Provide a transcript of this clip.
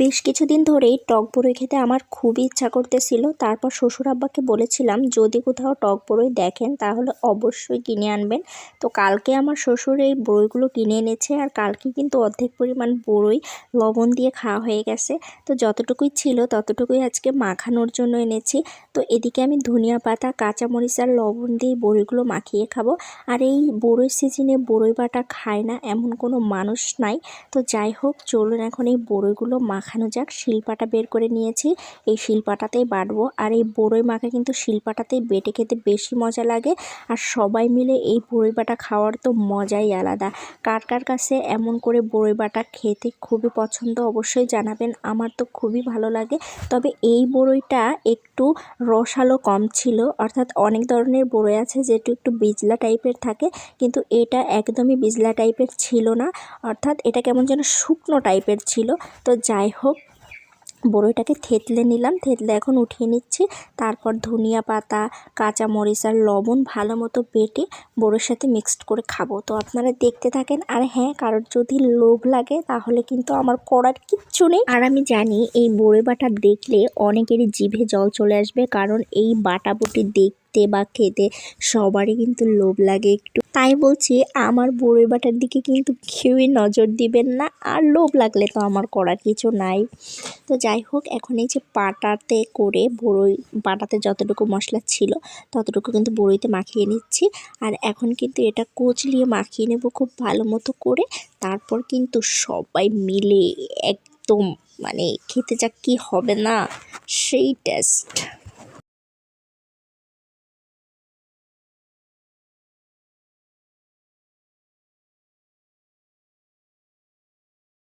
বেশ কিছুদিন ধরেই টক বড়ই খেতে আমার খুবই ইচ্ছা করতেছিল। তারপর শ্বশুর আব্বাকে বলেছিলাম, যদি কোথাও টক বড়ই দেখেন, তাহলে অবশ্যই কিনে আনবেন। তো কালকে আমার শ্বশুর এই বড়ইগুলো কিনে এনেছে আর কালকে কিন্তু অর্ধেক পরিমাণ বড়ই লবণ দিয়ে খাওয়া হয়ে গেছে। তো যতটুকুই ছিল ততটুকুই আজকে মাখানোর জন্য এনেছি। তো এদিকে আমি ধনিয়া পাতা, কাঁচামরিচ আর লবণ দিয়ে বড়িগুলো মাখিয়ে খাব। আর এই বড়ই সিজনে বড়ই বাটা খায় না এমন কোনো মানুষ নাই। তো যাই হোক, চলুন এখন এই বড়ইগুলো মাখানো যাক। শিলপাটা বের করে নিয়েছি। এই শিলপাটাতেই বাটবো। আর এই বড়ই মাখা কিন্তু শিলপাটাতেই বেটে খেতে বেশি মজা লাগে। আর সবাই মিলে এই বড়ই বাটা খাওয়ার তো মজাই আলাদা। কার কার কাছে এমন করে বড়ই বাটা খেতে খুবই পছন্দ অবশ্যই জানাবেন। আমার তো খুবই ভালো লাগে। তবে এই বড়ইটা একটু রসালো কম ছিল। অর্থাৎ অনেক ধরনের বড়ই আছে যেটা একটু বিজলা টাইপের থাকে। কিন্তু এটা একদমই বিজলা টাইপের ছিল না। অর্থাৎ এটা কেমন যেন শুকনো টাইপের ছিল। তো যাই হোক বড়ইটাকে থেতলে নিলাম, থেতলে এখন উঠিয়ে নিচ্ছি। তারপর ধনিয়া পাতা কাঁচা মরিচ আর লবণ ভালো মতো বেটে বড়োর সাথে মিক্সড করে খাব। তো আপনারা দেখতে থাকেন, আর হ্যাঁ কারোর যদি লোভ লাগে তাহলে কিন্তু আমার করার কিচ্ছু নেই। আর আমি জানি এই বড়ে বাটা দেখলে অনেকেরই জিভে জল চলে আসবে, কারণ এই বাটা বুটি দেখতে বা খেতে সবারই কিন্তু লোভ লাগে একটু। তাই বলছি, আমার বড়ই বাটার দিকে কিন্তু কেউই নজর দিবেন না আর লোভ লাগলে তো আমার করার কিছু নাই। তো যাই হোক, এখন এই যে পাটাতে করে বড়ই, বাটাতে যতটুকু মশলা ছিল ততটুকু কিন্তু বড়ইতে মাখিয়ে নিচ্ছি। আর এখন কিন্তু এটা কচলিয়ে মাখিয়ে নেব খুব ভালো মতো করে। তারপর কিন্তু সবাই মিলে একদম মানে খেতে যা কি হবে না, সেই টেস্ট